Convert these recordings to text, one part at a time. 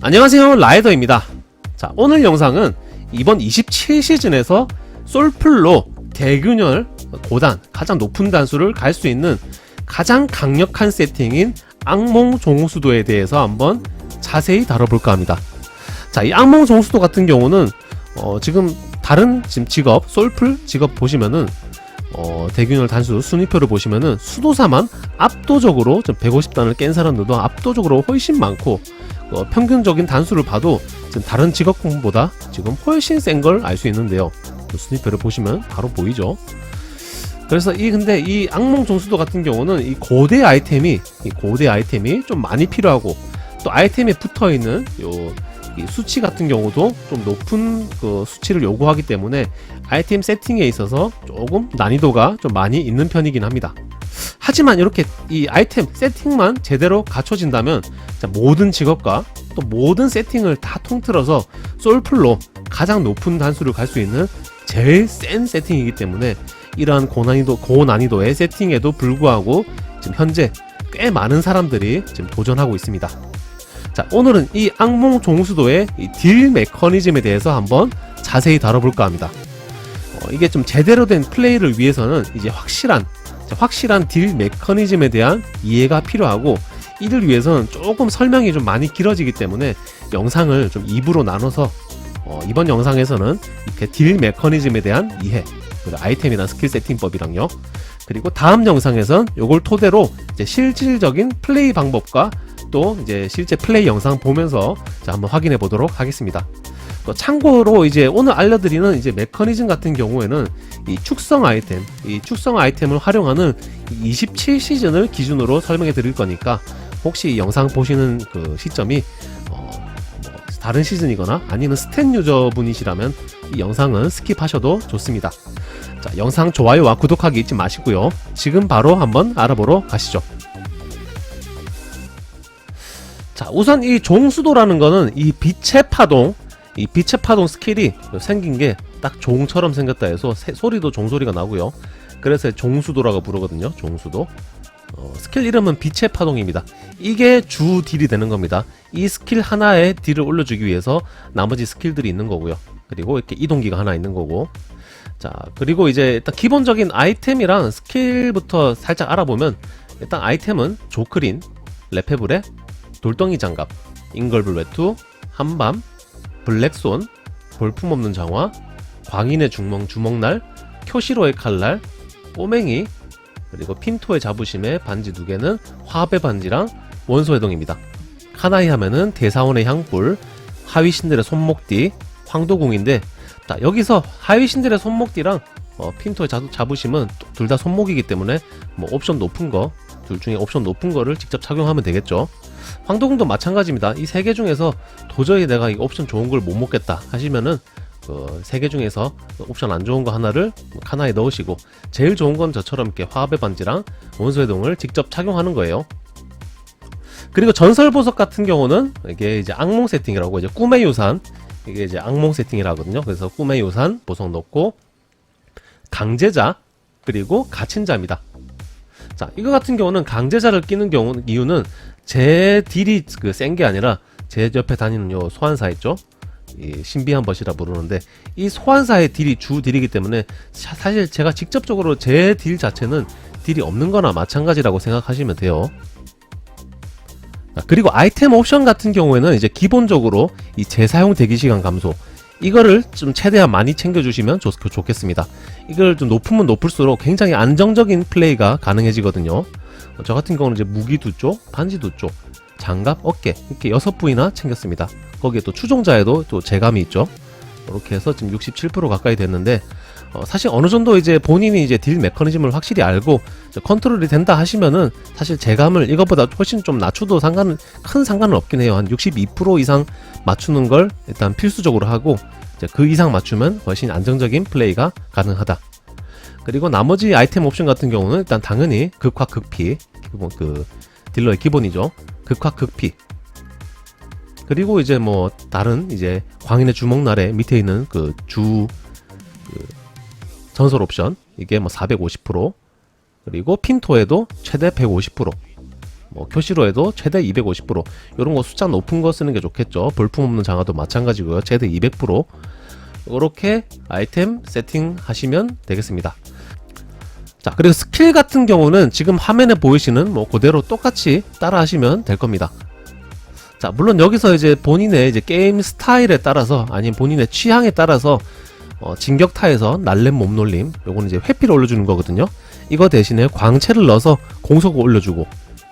안녕하세요 라이더입니다. 자 오늘 영상은 이번 27시즌에서 솔플로 대균열 고단 가장 높은 단수를 갈 수 있는 가장 강력한 세팅인 악몽 종수도에 대해서 한번 자세히 다뤄볼까 합니다. 자이 악몽 종수도 같은 경우는 어, 지금 다른 지금 직업 솔플 직업 보시면은 어, 대균열 단수 순위표를 보시면은 수도사만 압도적으로 좀 150단을 깬 사람들도 압도적으로 훨씬 많고 어, 평균적인 단수를 봐도 지금 다른 직업군보다 지금 훨씬 센 걸 알 수 있는데요. 그 순위표를 보시면 바로 보이죠. 그래서 이 근데 이 악몽 종수도 같은 경우는 이 고대 아이템이 이 고대 아이템이 좀 많이 필요하고 또 아이템에 붙어 있는 요이 수치 같은 경우도 좀 높은 그 수치를 요구하기 때문에 아이템 세팅에 있어서 조금 난이도가 좀 많이 있는 편이긴 합니다. 하지만 이렇게 이 아이템 세팅만 제대로 갖춰진다면 자, 모든 직업과 또 모든 세팅을 다 통틀어서 솔플로 가장 높은 단수를 갈 수 있는 제일 센 세팅이기 때문에 이러한 고난이도 고난이도의 세팅에도 불구하고 지금 현재 꽤 많은 사람들이 지금 도전하고 있습니다. 자, 오늘은 이 악몽 종수도의 이 딜 메커니즘에 대해서 한번 자세히 다뤄볼까 합니다. 어, 이게 좀 제대로 된 플레이를 위해서는 이제 확실한 자, 확실한 딜 메커니즘에 대한 이해가 필요하고 이를 위해서는 조금 설명이 좀 많이 길어지기 때문에 영상을 좀 2부로 나눠서 어, 이번 영상에서는 이렇게 딜 메커니즘에 대한 이해 아이템이나 스킬 세팅법이랑요 그리고 다음 영상에선 이걸 토대로 실질적인 플레이 방법과 또 이제 실제 플레이 영상 보면서 자, 한번 확인해 보도록 하겠습니다. 또 참고로 이제 오늘 알려드리는 이제 메커니즘 같은 경우에는 이 축성 아이템, 이 축성 아이템을 활용하는 27 시즌을 기준으로 설명해 드릴 거니까 혹시 이 영상 보시는 그 시점이 어, 뭐 다른 시즌이거나 아니면 스탠 유저분이시라면 이 영상은 스킵하셔도 좋습니다. 자, 영상 좋아요와 구독하기 잊지 마시고요. 지금 바로 한번 알아보러 가시죠. 자, 우선 이 종수도라는 거는 이 빛의 파동, 이 빛의 파동 스킬이 생긴 게 딱 종처럼 생겼다 해서 새- 소리도 종소리가 나고요. 그래서 종수도라고 부르거든요. 종수도. 어, 스킬 이름은 빛의 파동입니다. 이게 주 딜이 되는 겁니다. 이 스킬 하나에 딜을 올려주기 위해서 나머지 스킬들이 있는 거고요. 그리고 이렇게 이동기가 하나 있는 거고. 자, 그리고 이제 일단 기본적인 아이템이랑 스킬부터 살짝 알아보면 일단 아이템은 조크린, 레페블의 돌덩이 장갑, 잉걸블 외투, 한밤, 블랙손, 볼품없는 장화, 광인의 중멍 주먹날, 쿄시로의 칼날, 꼬맹이, 그리고 핀토의 자부심에 반지 두 개는 화배 반지랑 원소 해동입니다. 카나이 하면은 대사원의 향불, 하위 신들의 손목띠, 황도궁인데 자, 여기서 하위 신들의 손목띠랑 어, 핀토의 자, 자부심은 둘 다 손목이기 때문에 뭐 옵션 높은 거, 둘 중에 옵션 높은 거를 직접 착용하면 되겠죠. 황도궁도 마찬가지입니다. 이 세 개 중에서 도저히 내가 이 옵션 좋은 걸 못 먹겠다 하시면은 그세개 중에서 옵션 안 좋은 거 하나를 하나에 넣으시고 제일 좋은 건 저처럼 이렇게 화합의 반지랑 원소 해동을 직접 착용하는 거예요. 그리고 전설 보석 같은 경우는 이게 이제 악몽 세팅이라고 이제 꿈의 유산 이게 이제 악몽 세팅이라거든요. 그래서 꿈의 유산 보석 넣고 강제자 그리고 갇힌 자입니다. 자, 이거 같은 경우는 강제자를 끼는 경우 이유는 제 딜이 그 센 게 아니라 제 옆에 다니는 요 소환사 있죠? 이 신비한 벗이라 부르는데 이 소환사의 딜이 주 딜이기 때문에 사- 사실 제가 직접적으로 제 딜 자체는 딜이 없는 거나 마찬가지라고 생각하시면 돼요. 자, 그리고 아이템 옵션 같은 경우에는 이제 기본적으로 이 재사용 대기 시간 감소 이거를 좀 최대한 많이 챙겨주시면 좋, 좋겠습니다. 이걸 좀 높으면 높을수록 굉장히 안정적인 플레이가 가능해지거든요. 어, 저 같은 경우는 이제 무기 두 쪽, 반지 두 쪽, 장갑, 어깨 이렇게 여섯 부위나 챙겼습니다. 거기에 또 추종자에도 또 재감이 있죠. 이렇게 해서 지금 67% 가까이 됐는데 어, 사실 어느 정도 이제 본인이 이제 딜 메커니즘을 확실히 알고 컨트롤이 된다 하시면은 사실 재감을 이것보다 훨씬 좀 낮춰도 상관은 큰 상관은 없긴 해요. 한 62% 이상 맞추는 걸 일단 필수적으로 하고 그 이상 맞추면 훨씬 안정적인 플레이가 가능하다. 그리고 나머지 아이템 옵션 같은 경우는 일단 당연히 극화 극피 기본 그 딜러의 기본이죠. 극화 극피 그리고 이제 뭐 다른 이제 광인의 주먹날에 밑에 있는 그주 그 전설 옵션 이게 뭐 450% 그리고 핀토에도 최대 150%뭐 표시로에도 최대 250% 이런 거 숫자 높은 거 쓰는 게 좋겠죠. 볼품 없는 장화도 마찬가지고요. 최대 200% 이렇게 아이템 세팅 하시면 되겠습니다. 자 그리고 스킬 같은 경우는 지금 화면에 보이시는 뭐 그대로 똑같이 따라 하시면 될 겁니다. 자 물론 여기서 이제 본인의 이제 게임 스타일에 따라서 아니면 본인의 취향에 따라서 어, 진격타에서 날렘 몸놀림 요거는 이제 회피를 올려주는 거거든요. 이거 대신에 광채를 넣어서 공속을 올려주고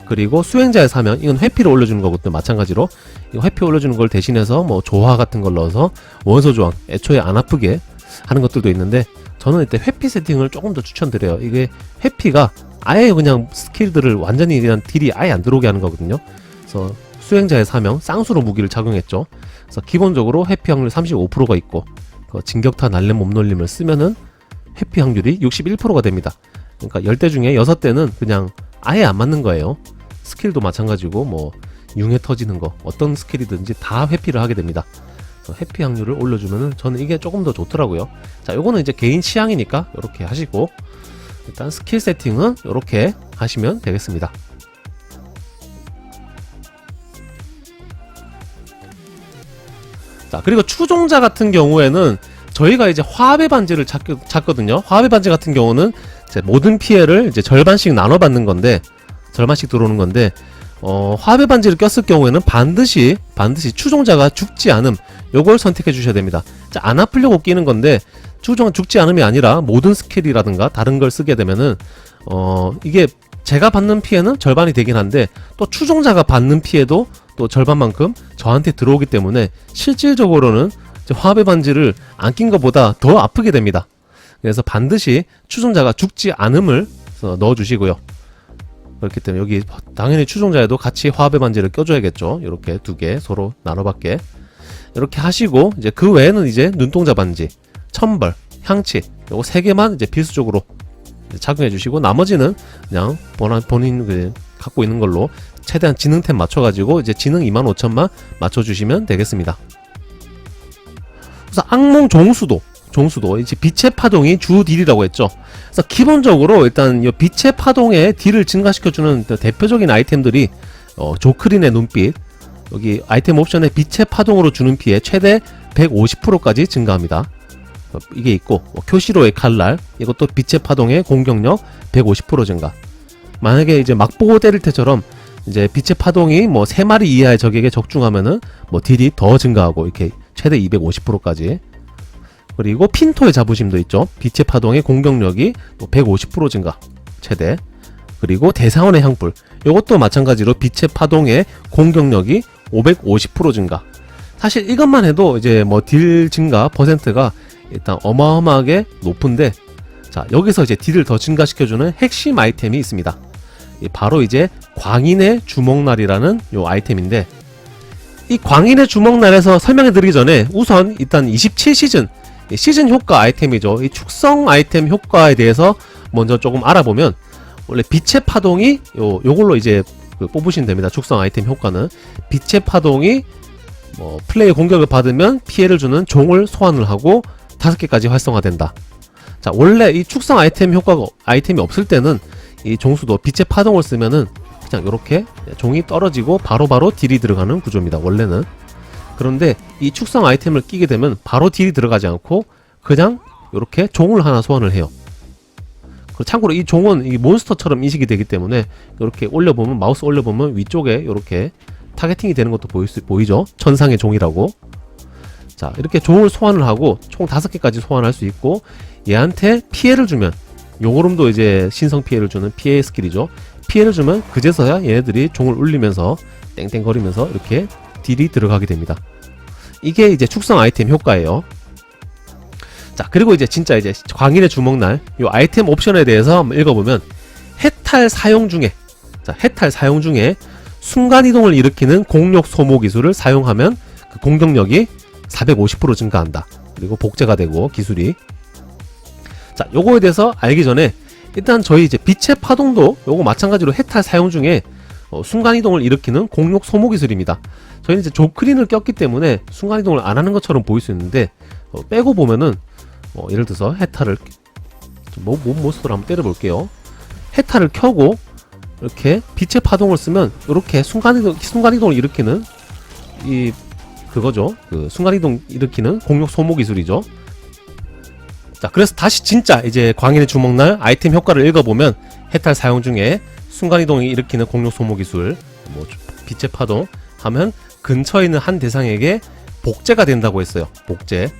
그리고 수행자에 사면 이건 회피를 올려주는 거거든요. 마찬가지로 이거 회피 올려주는 걸 대신해서 뭐 조화 같은 걸 넣어서 원소 조항 애초에 안 아프게 하는 것들도 있는데 저는 이때 회피 세팅을 조금 더 추천드려요. 이게 회피가 아예 그냥 스킬들을 완전히 그냥 딜이 아예 안 들어오게 하는 거거든요. 그래서 수행자의 사명 쌍수로 무기를 착용했죠. 그래서 기본적으로 회피 확률 35%가 있고 그 진격타 날렘 몸놀림을 쓰면은 회피 확률이 61%가 됩니다. 그러니까 10대 중에 6대는 그냥 아예 안 맞는 거예요. 스킬도 마찬가지고 뭐 융해 터지는 거 어떤 스킬이든지 다 회피를 하게 됩니다. 그래서 회피 확률을 올려주면은 저는 이게 조금 더 좋더라고요. 자, 요거는 이제 개인 취향이니까 이렇게 하시고 일단 스킬 세팅은 이렇게 하시면 되겠습니다. 자, 그리고 추종자 같은 경우에는 저희가 이제 화합의 반지를 찾, 찾거든요. 화합의 반지 같은 경우는 모든 피해를 이제 절반씩 나눠 받는 건데 절반씩 들어오는 건데 어, 화합의 반지를 꼈을 경우에는 반드시 반드시 추종자가 죽지 않음 요걸 선택해 주셔야 됩니다. 자, 안 아프려고 끼는 건데 추종 죽지 않음이 아니라 모든 스킬이라든가 다른 걸 쓰게 되면은 어, 이게 제가 받는 피해는 절반이 되긴 한데 또 추종자가 받는 피해도 또 절반만큼 저한테 들어오기 때문에 실질적으로는 화합의 반지를 안 낀 것보다 더 아프게 됩니다. 그래서 반드시 추종자가 죽지 않음을 어, 넣어 주시고요. 그렇기 때문에 여기 당연히 추종자에도 같이 화합의 반지를 껴줘야겠죠. 이렇게 두 개 서로 나눠받게 이렇게 하시고 이제 그 외에는 이제 눈동자 반지, 천벌, 향치 요거 세 개만 이제 필수적으로 착용해 주시고 나머지는 그냥 본인, 본인 그 갖고 있는 걸로 최대한 지능템 맞춰가지고 이제 지능 25,000만 맞춰주시면 되겠습니다. 그래서 악몽 종수도 종수도 이제 빛의 파동이 주 딜이라고 했죠. 그래서 기본적으로 일단 이 빛의 파동의 딜을 증가시켜주는 대표적인 아이템들이 어, 조크린의 눈빛 여기 아이템 옵션에 빛의 파동으로 주는 피해 최대 150%까지 증가합니다. 어, 이게 있고 뭐, 교시로의 칼날 이것도 빛의 파동의 공격력 150% 증가. 만약에 이제 막 보고 때릴 때처럼 이제 빛의 파동이 뭐세 마리 이하의 적에게 적중하면은 뭐 딜이 더 증가하고 이렇게 최대 250%까지 그리고 핀토의 자부심도 있죠. 빛의 파동의 공격력이 또 150% 증가 최대. 그리고 대상원의 향불. 이것도 마찬가지로 빛의 파동의 공격력이 550% 증가. 사실 이것만 해도 이제 뭐 딜 증가 퍼센트가 일단 어마어마하게 높은데 자 여기서 이제 딜을 더 증가시켜주는 핵심 아이템이 있습니다. 이 바로 이제 광인의 주먹날이라는 요 아이템인데 이 광인의 주먹날에서 설명해 드리기 전에 우선 일단 27시즌 이 시즌 효과 아이템이죠. 이 축성 아이템 효과에 대해서 먼저 조금 알아보면 원래 빛의 파동이 요 요걸로 이제 그 뽑으시면 됩니다. 축성 아이템 효과는 빛의 파동이 뭐 플레이 공격을 받으면 피해를 주는 종을 소환을 하고 다섯 개까지 활성화된다. 자 원래 이 축성 아이템 효과가 아이템이 없을 때는 이 종수도 빛의 파동을 쓰면은 그냥 이렇게 종이 떨어지고 바로바로 딜이 들어가는 구조입니다. 원래는 그런데 이 축성 아이템을 끼게 되면 바로 딜이 들어가지 않고 그냥 이렇게 종을 하나 소환을 해요. 참고로 이 종은 이 몬스터처럼 인식이 되기 때문에 이렇게 올려보면 마우스 올려보면 위쪽에 이렇게 타겟팅이 되는 것도 보일 수, 보이죠? 천상의 종이라고. 자 이렇게 종을 소환을 하고 총 다섯 개까지 소환할 수 있고 얘한테 피해를 주면 요거름도 이제 신성 피해를 주는 피해 스킬이죠. 피해를 주면 그제서야 얘네들이 종을 울리면서 땡땡거리면서 이렇게 딜이 들어가게 됩니다. 이게 이제 축성 아이템 효과예요. 자, 그리고 이제 진짜 이제 광인의 주먹날 요 아이템 옵션에 대해서 읽어보면 해탈 사용 중에 자, 해탈 사용 중에 순간 이동을 일으키는 공력 소모 기술을 사용하면 그 공격력이 450% 증가한다. 그리고 복제가 되고 기술이 자, 요거에 대해서 알기 전에 일단 저희 이제 빛의 파동도 요거 마찬가지로 해탈 사용 중에 어, 순간이동을 일으키는 공룡 소모 기술입니다. 저희는 이제 조크린을 꼈기 때문에 순간이동을 안 하는 것처럼 보일 수 있는데 어, 빼고 보면은 어, 예를 들어서 해탈을 뭐, 뭐 몬스터를 한번 때려볼게요. 해탈을 켜고 이렇게 빛의 파동을 쓰면 이렇게 순간이동 순간이동을 일으키는 이 그거죠. 그 순간이동 일으키는 공격 소모 기술이죠. 자, 그래서 다시 진짜 이제 광인의 주먹날 아이템 효과를 읽어보면 해탈 사용 중에 순간이동이 일으키는 공격 소모 기술, 뭐 빛의 파동 하면 근처에 있는 한 대상에게 복제가 된다고 했어요. 복제.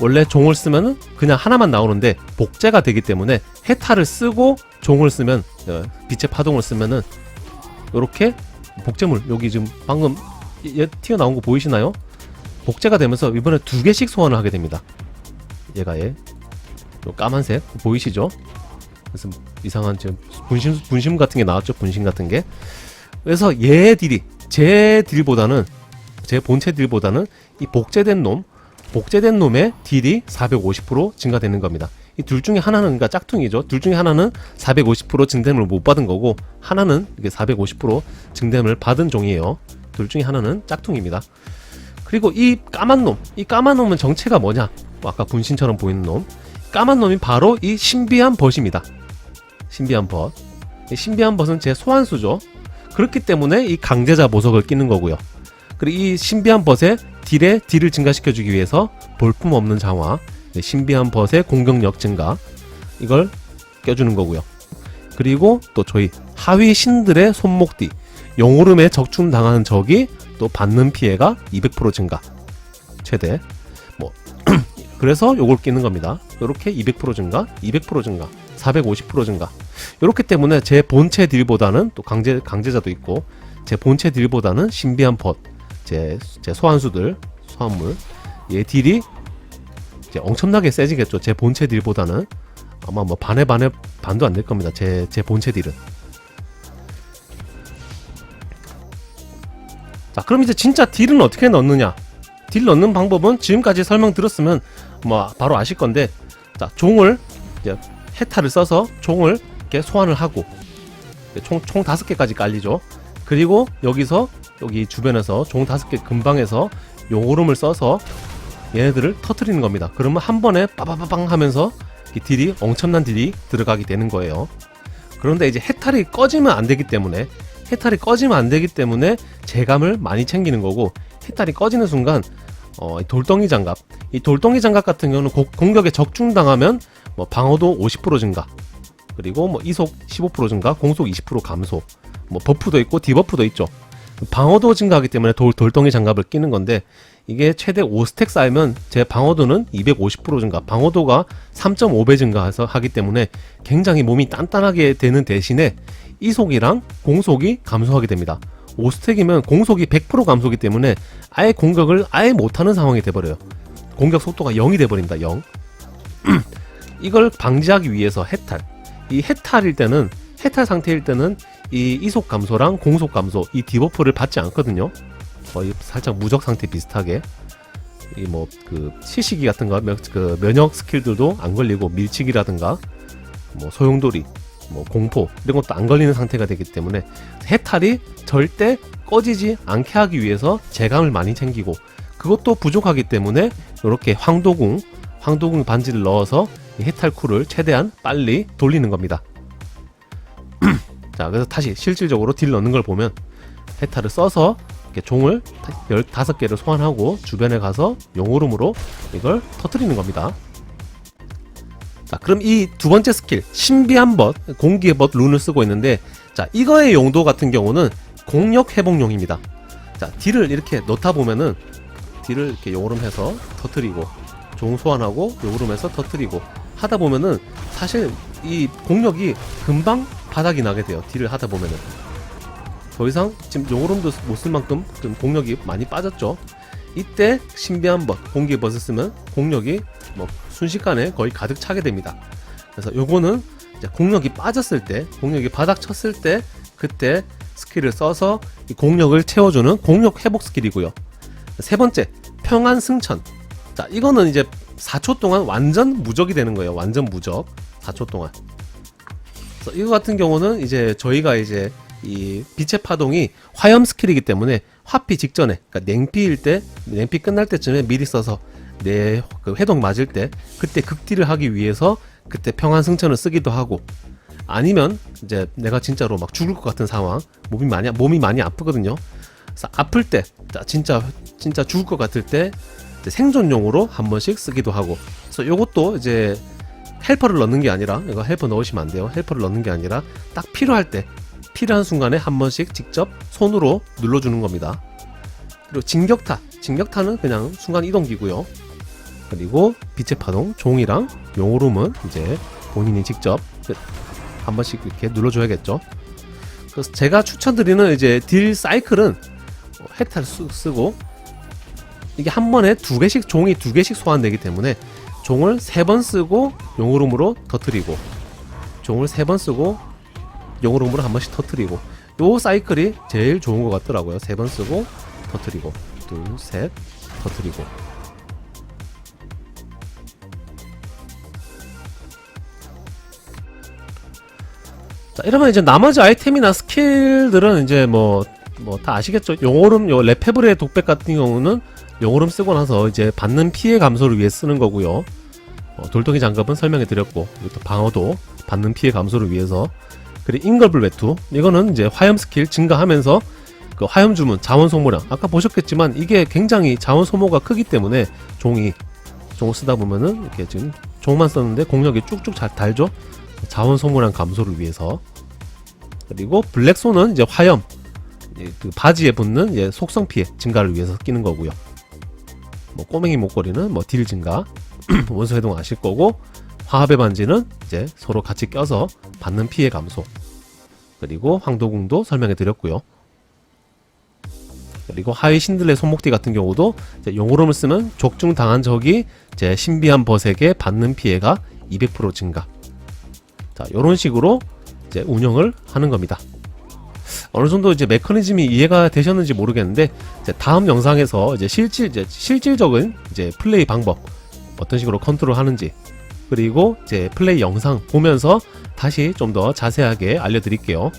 원래 종을 쓰면은 그냥 하나만 나오는데 복제가 되기 때문에 해탈을 쓰고 종을 쓰면 어, 빛의 파동을 쓰면은 이렇게 복제물 여기 지금 방금 얘 튀어나온 거 보이시나요? 복제가 되면서 이번에 두 개씩 소환을 하게 됩니다. 얘가 얘. 요 까만색 보이시죠? 그래서 이상한 지금 분심 분심 같은 게 나왔죠. 분심 같은 게. 그래서 얘 딜이 제 딜보다는 제 본체 딜보다는 이 복제된 놈 복제된 놈의 딜이 450% 증가되는 겁니다. 이 둘 중에 하나는 그러니까 짝퉁이죠. 둘 중에 하나는 450% 증dem을 못 받은 거고 하나는 이게 450% 증dem을 받은 종이에요. 둘 중에 하나는 짝퉁입니다. 그리고 이 까만 놈, 이 까만 놈은 정체가 뭐냐? 뭐 아까 분신처럼 보이는 놈. 까만 놈이 바로 이 신비한 벗입니다. 신비한 벗. 이 신비한 벗은 제 소환수죠. 그렇기 때문에 이 강제자 보석을 끼는 거고요. 그리고 이 신비한 벗의 딜의 딜을 증가시켜주기 위해서 볼품 없는 장화, 네, 신비한 벗의 공격력 증가 이걸 껴주는 거고요. 그리고 또 저희 하위 신들의 손목뒤, 용오름에 적중 당하는 적이 또 받는 피해가 200% 증가 최대 뭐 그래서 요걸 끼는 겁니다. 이렇게 200% 증가, 200% 증가, 450% 증가. 이렇기 때문에 제 본체 딜보다는 또 강제 강제자도 있고 제 본체 딜보다는 신비한 벗, 제, 제 소환수들, 소환물 얘 딜이 이제 엄청나게 세지겠죠. 제 본체 딜보다는 아마 뭐 반에 반에 반도 안 될 겁니다. 제 제 본체 딜은. 자, 그럼 이제 진짜 딜은 어떻게 넣느냐? 딜 넣는 방법은 지금까지 설명 들었으면 뭐 바로 아실 건데, 자, 종을 이제 해탈을 써서 종을 이렇게 소환을 하고 총총 다섯 개까지 깔리죠. 그리고 여기서 여기 주변에서 종 다섯 개 근방에서 용오름을 써서 얘네들을 터트리는 겁니다. 그러면 한 번에 빠바바방 하면서 이 딜이 엄청난 딜이 들어가게 되는 거예요. 그런데 이제 해탈이 꺼지면 안 되기 때문에 해탈이 꺼지면 안 되기 때문에 재감을 많이 챙기는 거고 해탈이 꺼지는 순간 어, 이 돌덩이 장갑 이 돌덩이 장갑 같은 경우는 고- 공격에 적중당하면 뭐 방어도 50% 증가 그리고 뭐 이속 15% 증가 공속 20% 감소 뭐 버프도 있고 디버프도 있죠 방어도 증가하기 때문에 돌, 돌덩이 장갑을 끼는 건데 이게 최대 5스택 쌓이면 제 방어도는 250% 증가 방어도가 3.5배 증가해서 하기 때문에 굉장히 몸이 단단하게 되는 대신에 이속이랑 공속이 감소하게 됩니다. 5스택이면 공속이 100% 감소기 때문에 아예 공격을 아예 못하는 상황이 돼버려요. 공격 속도가 0이 돼버립니다 0 이걸 방지하기 위해서 해탈. 이 해탈일 때는 해탈 상태일 때는 이 이속 감소랑 공속 감소 이 디버프를 받지 않거든요. 거의 살짝 무적 상태 비슷하게 이 뭐 그 시시기 같은 거 면, 그 면역 스킬들도 안 걸리고 밀치기라든가 뭐 소용돌이 뭐 공포 이런 것도 안 걸리는 상태가 되기 때문에 해탈이 절대 꺼지지 않게 하기 위해서 재감을 많이 챙기고 그것도 부족하기 때문에 이렇게 황도궁 황도궁 반지를 넣어서 이 해탈 쿨을 최대한 빨리 돌리는 겁니다. 자, 그래서 다시 실질적으로 딜 넣는 걸 보면 해탈을 써서 이렇게 종을 15개를 소환하고 주변에 가서 용오름으로 이걸 터트리는 겁니다. 자, 그럼 이 두 번째 스킬, 신비한 벗, 공기의 벗 룬을 쓰고 있는데, 자, 이거의 용도 같은 경우는 공력 회복용입니다. 자, 딜을 이렇게 넣다 보면은, 딜을 이렇게 용오름해서 터트리고, 종 소환하고, 용오름해서 터트리고, 하다 보면은, 사실 이 공력이 금방 바닥이 나게 돼요. 딜을 하다 보면은. 더 이상 지금 용오름도 못 쓸 만큼 좀 공력이 많이 빠졌죠. 이때 신비한 벗, 공기 벗을 쓰면 공력이 뭐 순식간에 거의 가득 차게 됩니다. 그래서 요거는 공력이 빠졌을 때, 공력이 바닥 쳤을 때 그때 스킬을 써서 이 공력을 채워주는 공력 회복 스킬이고요. 세 번째, 평안 승천. 자, 이거는 이제 4초 동안 완전 무적이 되는 거예요. 완전 무적. 4초 동안. 이거 같은 경우는 이제 저희가 이제 이 빛의 파동이 화염 스킬이기 때문에 화피 직전에 그러니까 냉피일 때 냉피 끝날 때쯤에 미리 써서 내 그 회동 맞을 때 그때 극딜을 하기 위해서 그때 평안 승천을 쓰기도 하고 아니면 이제 내가 진짜로 막 죽을 것 같은 상황, 몸이 많이 몸이 많이 아프거든요. 그래서 아플 때, 자, 진짜 진짜 죽을 것 같을 때 생존용으로 한 번씩 쓰기도 하고. 그래서 요것도 이제 헬퍼를 넣는 게 아니라 이거 헬퍼 넣으시면 안 돼요. 헬퍼를 넣는 게 아니라 딱 필요할 때 필요한 순간에 한 번씩 직접 손으로 눌러주는 겁니다. 그리고 진격타, 진격타는 그냥 순간 이동기고요. 그리고 빛의 파동, 종이랑 용오름은 이제 본인이 직접 그한 번씩 이렇게 눌러줘야겠죠. 그래서 제가 추천드리는 이제 딜 사이클은 어, 헥타를 쓰, 쓰고 이게 한 번에 두 개씩 종이 두 개씩 소환되기 때문에 종을 세 번 쓰고 용오름으로 터트리고 종을 세 번 쓰고 용오름으로 한 번씩 터트리고 요 사이클이 제일 좋은 것 같더라고요. 세 번 쓰고 터트리고 둘, 셋, 터트리고 자, 이러면 이제 나머지 아이템이나 스킬들은 이제 뭐, 뭐 다 아시겠죠? 용오름, 요 레페블의 독백 같은 경우는 용오름 쓰고 나서 이제 받는 피해 감소를 위해 쓰는 거고요. 어, 돌덩이 장갑은 설명해 드렸고, 이것도 방어도 받는 피해 감소를 위해서. 그리고 잉걸블 외투, 이거는 이제 화염 스킬 증가하면서 그 화염 주문, 자원 소모량. 아까 보셨겠지만 이게 굉장히 자원 소모가 크기 때문에 종이, 종을 쓰다 보면은 이렇게 지금 종만 썼는데 공력이 쭉쭉 잘 달죠? 자원 소모량 감소를 위해서 그리고 블랙손은 이제 화염 그 바지에 붙는 속성 피해 증가를 위해서 끼는 거고요. 뭐 꼬맹이 목걸이는 뭐 딜 증가 원소 해동 아실 거고 화합의 반지는 이제 서로 같이 껴서 받는 피해 감소 그리고 황도궁도 설명해 드렸고요. 그리고 하위 신들의 손목띠 같은 경우도 용오름을 쓰면 족중 당한 적이 이제 신비한 벗에게 받는 피해가 200% 증가. 자, 이런 식으로 이제 운영을 하는 겁니다. 어느 정도 이제 메커니즘이 이해가 되셨는지 모르겠는데 다음 영상에서 이제 실질 이제 실질적인 이제 플레이 방법 어떤 식으로 컨트롤하는지 그리고 이제 플레이 영상 보면서 다시 좀 더 자세하게 알려드릴게요.